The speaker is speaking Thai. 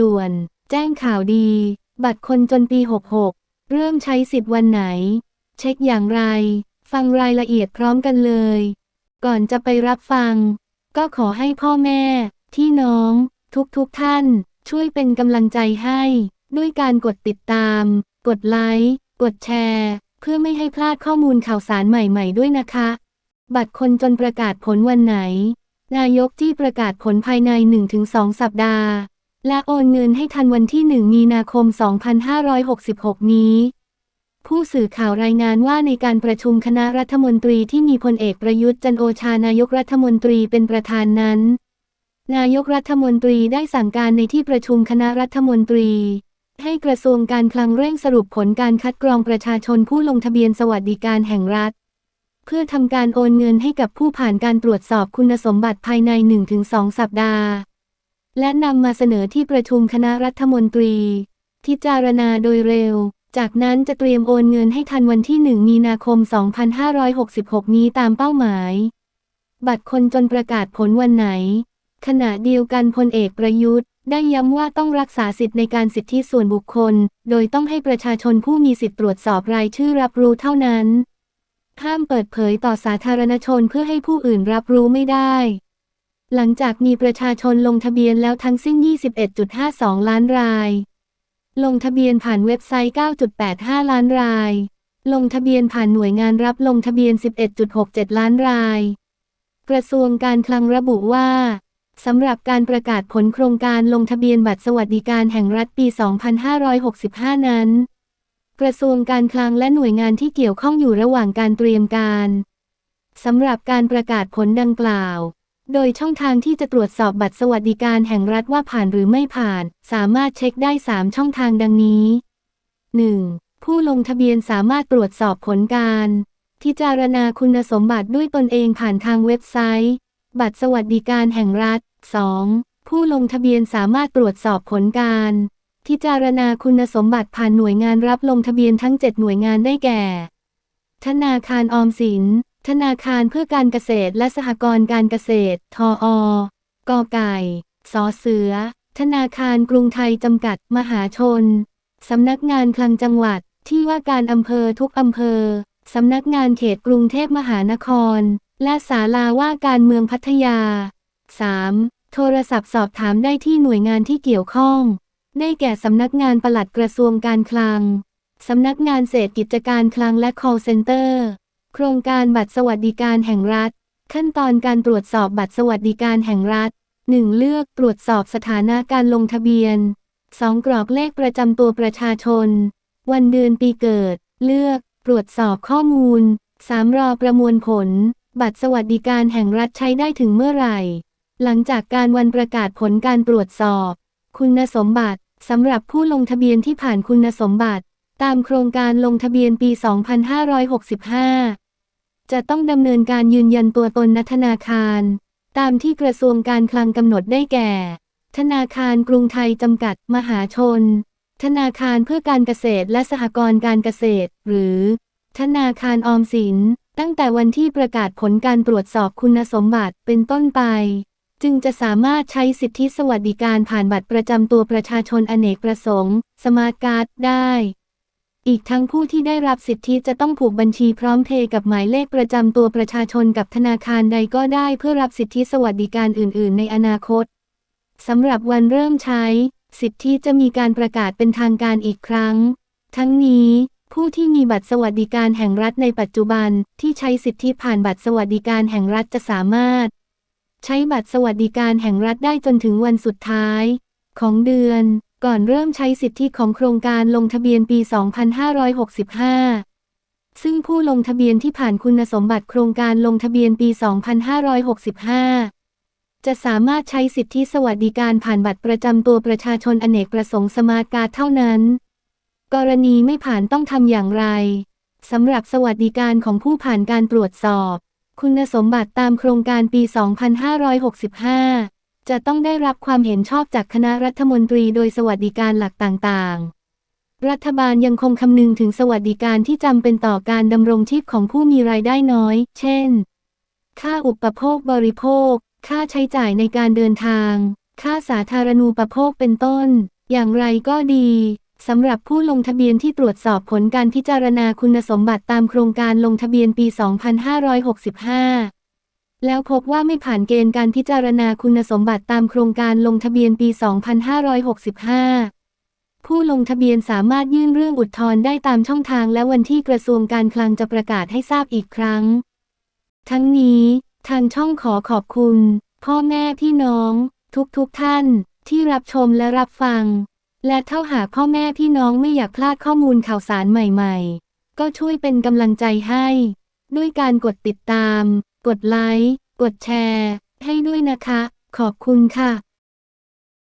ด่วน แจ้งข่าวดี บัตรคนจนปี 66 เริ่มใช้สิทธิ์วันไหน เช็คอย่างไร ฟังรายละเอียดพร้อมกันเลย ก่อนจะไปรับฟัง ก็ขอให้พ่อแม่ที่น้อง ทุกทุกท่าน ช่วยเป็นกำลังใจให้ ด้วยการกดติดตาม กดไลค์ กดแชร์ เพื่อไม่ให้พลาดข้อมูลข่าวสารใหม่ ๆ ด้วยนะคะ บัตรคนจนประกาศผลวันไหนนายกที่ประกาศผลภายใน 1-2 สัปดาห์ และโอนเงินให้ทันวันที่ 1 มีนาคม 2566 นี้ ผู้สื่อข่าวรายงานว่าในการประชุมคณะรัฐมนตรีที่มีพลเอกประยุทธ์จันโอชานายกรัฐมนตรีเป็นประธานนั้น นายกรัฐมนตรีได้สั่งการในที่ประชุมคณะรัฐมนตรี ให้กระทรวงการคลังเร่งสรุปผลการคัดกรองประชาชนผู้ลงทะเบียนสวัสดิการแห่งรัฐ เพื่อทำการโอนเงินให้กับผู้ผ่านการตรวจสอบคุณสมบัติภายใน 1-2 สัปดาห์ และนำมาเสนอที่ประชุมคณะรัฐมนตรี พิจารณาโดยเร็ว จากนั้นจะเตรียมโอนเงินให้ทันวันที่ 1 มีนาคม 2566 นี้ตามเป้าหมาย บัตรคนจนประกาศผลวันไหน ขณะเดียวกันพลเอกประยุทธ์ ได้ย้ำว่าต้องรักษาสิทธิในการสิทธิส่วนบุคคล โดยต้องให้ประชาชนผู้มีสิทธิตรวจสอบรายชื่อรับรู้เท่านั้นห้ามเปิดเผยต่อสาธารณชนเพื่อให้ผู้อื่นรับรู้ไม่ได้ หลังจากมีประชาชนลงทะเบียนแล้วทั้งสิ้น 21.52 ล้านราย ลงทะเบียนผ่านเว็บไซต์ 9.85 ล้านราย ลงทะเบียนผ่านหน่วยงานรับลงทะเบียน 11.67 ล้านราย กระทรวงการคลังระบุว่าสำหรับการประกาศผลโครงการลงทะเบียนบัตรสวัสดิการแห่งรัฐปี 2565 นั้น กระทรวงการคลังและหน่วยงานที่เกี่ยวข้องอยู่ระหว่างการเตรียมการ สำหรับการประกาศผลดังกล่าว โดยช่องทางที่จะตรวจสอบบัตรสวัสดิการแห่งรัฐว่าผ่านหรือไม่ผ่าน สามารถเช็คได้ 3 ช่องทางดังนี้ 1. ผู้ลงทะเบียนสามารถตรวจสอบผลการพิจารณาคุณสมบัติด้วยตนเองผ่านทางเว็บไซต์ บัตรสวัสดิการแห่งรัฐ 2. ผู้ลงทะเบียนสามารถตรวจสอบผลการพิจารณาคุณสมบัติผ่านหน่วยงานรับลงทะเบียนทั้ง 7 หน่วยงานได้แก่ ธนาคารออมสิน ธนาคารเพื่อการเกษตรและสหกรณ์การเกษตร ทออกอไก่ สอเสือ ธนาคารกรุงไทยจำกัดมหาชน สำนักงานคลังจังหวัด ที่ว่าการอำเภอทุกอำเภอ สำนักงานเขตกรุงเทพมหานคร และศาลาว่าการเมืองพัทยา 3. โทรศัพท์สอบถามได้ที่หน่วยงานที่เกี่ยวข้อง ได้แก่สำนักงานปลัดกระทรวงการคลัง สำนักงานเศรษฐกิจการคลังและ call center โครงการบัตรสวัสดิการแห่งรัฐ ขั้นตอนการตรวจสอบบัตรสวัสดิการแห่งรัฐ 1. เลือกตรวจสอบสถานะการลงทะเบียน 2. กรอกเลขประจำตัวประชาชน วันเดือนปีเกิด เลือกตรวจสอบข้อมูล 3. รอประมวลผล บัตรสวัสดิการแห่งรัฐใช้ได้ถึงเมื่อไหร่ หลังจากการวันประกาศผลการตรวจสอบ คุณสมบัติสำหรับผู้ลงทะเบียนที่ผ่านคุณสมบัติ ตามโครงการลงทะเบียนปี 2565 จะต้องดำเนินการยืนยันตัวตนณธนาคาร ตามที่กระทรวงการคลังกำหนดได้แก่ ธนาคารกรุงไทยจำกัดมหาชน ธนาคารเพื่อการเกษตรและสหกรณ์การเกษตร หรือ ธนาคารออมสิน ตั้งแต่วันที่ประกาศผลการตรวจสอบคุณสมบัติเป็นต้นไป จึงจะสามารถใช้สิทธิสวัสดิการผ่านบัตรประจำตัวประชาชนอเนกประสงค์ สมาร์ทการ์ดได้ อีกทั้งผู้ที่ได้รับสิทธิจะต้องผูกบัญชีพร้อมเพย์กับหมายเลขประจำตัวประชาชนกับธนาคารใดก็ได้เพื่อรับสิทธิสวัสดิการอื่น ๆ ในอนาคตสำหรับวันเริ่มใช้ สิทธิจะมีการประกาศเป็นทางการอีกครั้ง ทั้งนี้ผู้ที่มีบัตรสวัสดิการแห่งรัฐในปัจจุบันที่ใช้สิทธิผ่านบัตรสวัสดิการแห่งรัฐจะสามารถ ใช้บัตรสวัสดิการแห่งรัฐได้จนถึงวันสุดท้าย ของเดือน ก่อนเริ่มใช้สิทธิของโครงการลงทะเบียนปี 2565 ซึ่งผู้ลงทะเบียนที่ผ่านคุณสมบัติโครงการลงทะเบียนปี 2565 จะสามารถใช้สิทธิสวัสดิการผ่านบัตรประจำตัวประชาชนอเนกประสงค์สมาร์ทการ์ดเท่านั้น กรณีไม่ผ่านต้องทำอย่างไรสำหรับสวัสดิการของผู้ผ่านการตรวจสอบ คุณสมบัติตามโครงการปี 2565 จะต้องได้รับความเห็นชอบจากคณะรัฐมนตรีโดยสวัสดิการหลักต่างๆ รัฐบาลยังคงคำนึงถึงสวัสดิการที่จำเป็นต่อการดำรงชีพของผู้มีรายได้น้อย เช่น ค่าอุปโภคบริโภค ค่าใช้จ่ายในการเดินทาง ค่าสาธารณูปโภคเป็นต้น อย่างไรก็ดีสำหรับผู้ลงทะเบียนที่ตรวจสอบผลการพิจารณาคุณสมบัติตามโครงการลงทะเบียนปี 2565 แล้วพบว่าไม่ผ่านเกณฑ์การพิจารณาคุณสมบัติตามโครงการลงทะเบียนปี 2565 ผู้ลงทะเบียนสามารถยื่นเรื่องอุทธรณ์ได้ตามช่องทางและวันที่กระทรวงการคลังจะประกาศให้ทราบอีกครั้ง ทั้งนี้ ทางช่องขอขอบคุณ พ่อแม่พี่น้อง ทุกๆทท่าน ที่รับชมและรับฟัง และเท่าหากพ่อแม่พี่น้องไม่อยากพลาดข้อมูลข่าวสารใหม่ ๆ ก็ช่วยเป็นกำลังใจให้ ด้วยการกดติดตาม กดไลค์ กดแชร์ ให้ด้วยนะคะ ขอบคุณค่ะ